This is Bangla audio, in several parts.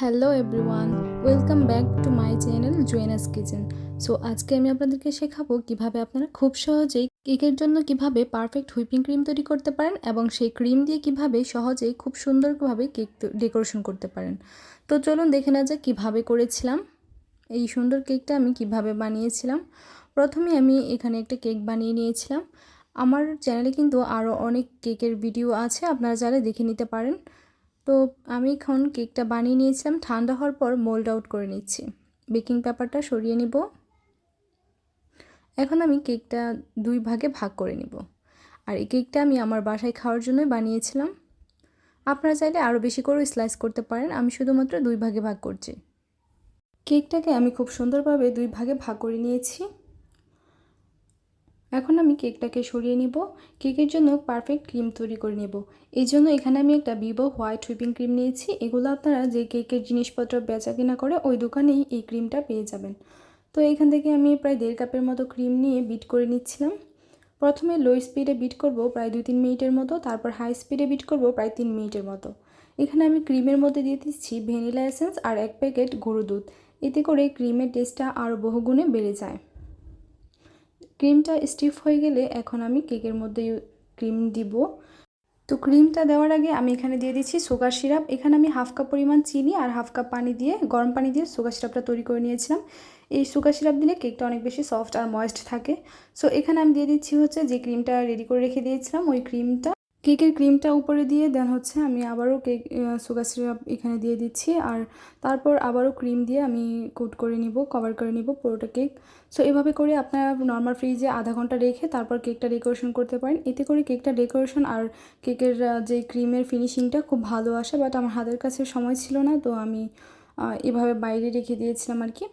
Hello everyone welcome back to my channel Juena's kitchen so আজকে আমি আপনাদেরকে শেখাবো কীভাবে আপনারা খুব সহজেই কেকের জন্য কীভাবে পারফেক্ট হুইপিং ক্রিম তৈরি করতে পারেন এবং সেই ক্রিম দিয়ে কীভাবে সহজেই খুব সুন্দরভাবে কেক ডেকোরেশন করতে পারেন। তো চলুন দেখে না যাক কীভাবে করেছিলাম। এই সুন্দর কেকটা আমি কীভাবে বানিয়েছিলাম। প্রথমে আমি এখানে একটা কেক বানিয়ে নিয়েছিলাম। আমার চ্যানেলে কিন্তু আরও অনেক কেকের ভিডিও আছে, আপনারা চাইলে দেখে নিতে পারেন। তো আমি এখন কেকটা বানিয়ে নিয়েছিলাম। ঠান্ডা হওয়ার পর মোল্ড আউট করে নিচ্ছি। বেকিং পেপারটা সরিয়ে নিব। এখন আমি কেকটা দুই ভাগে ভাগ করে নিব। আর এই কেকটা আমি আমার বাসায় খাওয়ার জন্যই বানিয়েছিলাম। আপনারা চাইলে আরও বেশি করে স্লাইস করতে পারেন। আমি শুধুমাত্র দুই ভাগে ভাগ করছি। কেকটাকে আমি খুব সুন্দরভাবে দুই ভাগে ভাগ করে নিয়েছি। এখন আমি কেকটাকে সরিয়ে নিব। কেকের জন্য পারফেক্ট ক্রিম তৈরি করে নেব। এই জন্য এখানে আমি একটা বিবো হোয়াইট হুইপিং ক্রিম নিয়েছি। এগুলো আপনারা যে কেকের জিনিসপত্র বেচা কিনা করে ওই দোকানেই এই ক্রিমটা পেয়ে যাবেন। তো এখান থেকে আমি প্রায় দেড় কাপের মতো ক্রিম নিয়ে বিট করে নিচ্ছিলাম। প্রথমে লো স্পিডে বিট করব প্রায় দুই তিন মিনিটের মতো, তারপর হাই স্পিডে বিট করব প্রায় তিন মিনিটের মতো। এখানে আমি ক্রিমের মধ্যে দিয়ে দিচ্ছি ভ্যানিলা এসেন্স আর এক প্যাকেট গরু দুধ। এতে করে ক্রিমের টেস্টটা আরও বহুগুণে বেড়ে যায়। ক্রিমটা স্টিফ হয়ে গেলে এখন আমি কেকের মধ্যে ক্রিম দিব। তো ক্রিমটা দেওয়ার আগে আমি এখানে দিয়ে দিচ্ছি সুগার সিরাপ এখানে আমি হাফ কাপ পরিমাণ চিনি আর হাফ কাপ পানি দিয়ে, গরম পানি দিয়ে সুগার সিরাপটা তৈরি করে নিয়েছিলাম। এই সুগার সিরাপ দিলে কেকটা অনেক বেশি সফট আর ময়েস্ট থাকে। সো এখানে আমি দিয়ে দিচ্ছি হচ্ছে যে ক্রিমটা রেডি করে রেখে দিয়েছিলাম, ওই ক্রিমটা। কেকের ক্রিমটা উপরে দিয়ে দেন হচ্ছে আমি আবারও কেক সুগার সিরাপ এখানে দিয়ে দিচ্ছি। আর তারপর আবারও ক্রিম দিয়ে আমি কোট করে নিব, কভার করে নিব পুরোটা কেক। সো এভাবে করে আপনারা নর্মাল ফ্রিজে আধা ঘণ্টা রেখে তারপর কেকটা ডেকোরেশন করতে পারেন। এতে করে কেকটা ডেকোরেশন আর কেকের যে ক্রিমের ফিনিশিংটা খুব ভালো আসে বাট আমার হাতের কাছে সময় ছিল না, তো আমি এভাবে বাইরে রেখে দিয়েছিলাম আর কি।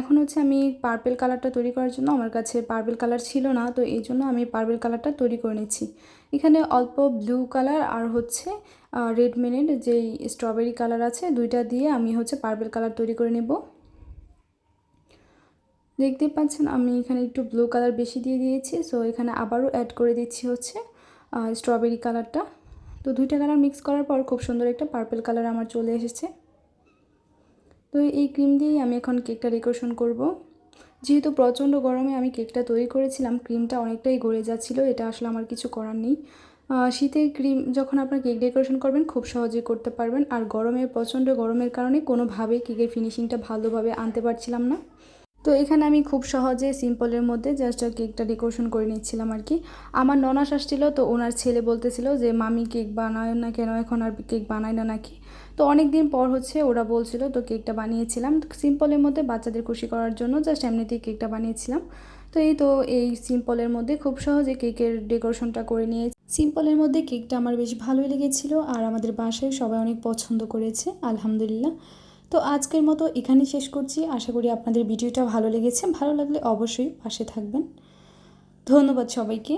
এখন হচ্ছে আমি পার্পেল কালারটা তৈরি করার জন্য আমার কাছে পার্পেল কালার ছিল না, তো এই জন্য আমি পার্পেল কালারটা তৈরি করে নিচ্ছি। এখানে অল্প ব্লু কালার আর হচ্ছে রেড মেনের যেই স্ট্রবেরি কালার আছে, দুইটা দিয়ে আমি হচ্ছে পার্পেল কালার তৈরি করে নেব। দেখতে পাচ্ছেন আমি এখানে একটু ব্লু কালার বেশি দিয়ে দিয়েছি সো এখানে আবারও অ্যাড করে দিচ্ছি হচ্ছে স্ট্রবেরি কালারটা তো দুইটা কালার মিক্স করার পর খুব সুন্দর একটা পার্পেল কালার আমার চলে এসেছে। তো এই ক্রিম দিয়েই আমি এখন কেকটা ডেকোরেশন করব। যেহেতু প্রচণ্ড গরমে আমি কেকটা তৈরি করেছিলাম, ক্রিমটা অনেকটাই গড়ে যাচ্ছিল, এটা আসলে আমার কিছু করার নেই। শীতে ক্রিম যখন আপনার কেক ডেকোরেশন করবেন, খুব সহজেই করতে পারবেন। আর গরমে, প্রচণ্ড গরমের কারণে কোনোভাবেই কেকের ফিনিশিংটা ভালোভাবে আনতে পারছিলাম না। তো এখানে আমি খুব সহজে, সিম্পলের মধ্যে জাস্ট কেকটা ডেকোরেশন করে নিচ্ছিলাম আর কি। আমার ননাস আসছিল, তো ওনার ছেলে বলতেছিল যে, মামি কেক বানায় না কেন? এখন আর কেক বানায় না নাকি? তো অনেক দিন পর হচ্ছে ওরা বলছিল তো কেকটা বানিয়েছিলাম। সিম্পলের মধ্যে বাচ্চাদের খুশি করার জন্য জাস্ট এমনিতেই কেকটা বানিয়েছিলাম। তো এই তো এই সিম্পলের মধ্যে খুব সহজে কেকের ডেকোরেশনটা করে নিয়ে সিম্পলের মধ্যে কেকটা আমার বেশ ভালোই লেগেছিলো আর আমাদের বাসায় সবাই অনেক পছন্দ করেছে, আলহামদুলিল্লাহ। তো আজকের মতো এখানেই শেষ করছি। আশা করি আপনাদের ভিডিওটা ভালো লেগেছে। ভালো লাগলে অবশ্যই পাশে থাকবেন। ধন্যবাদ সবাইকে।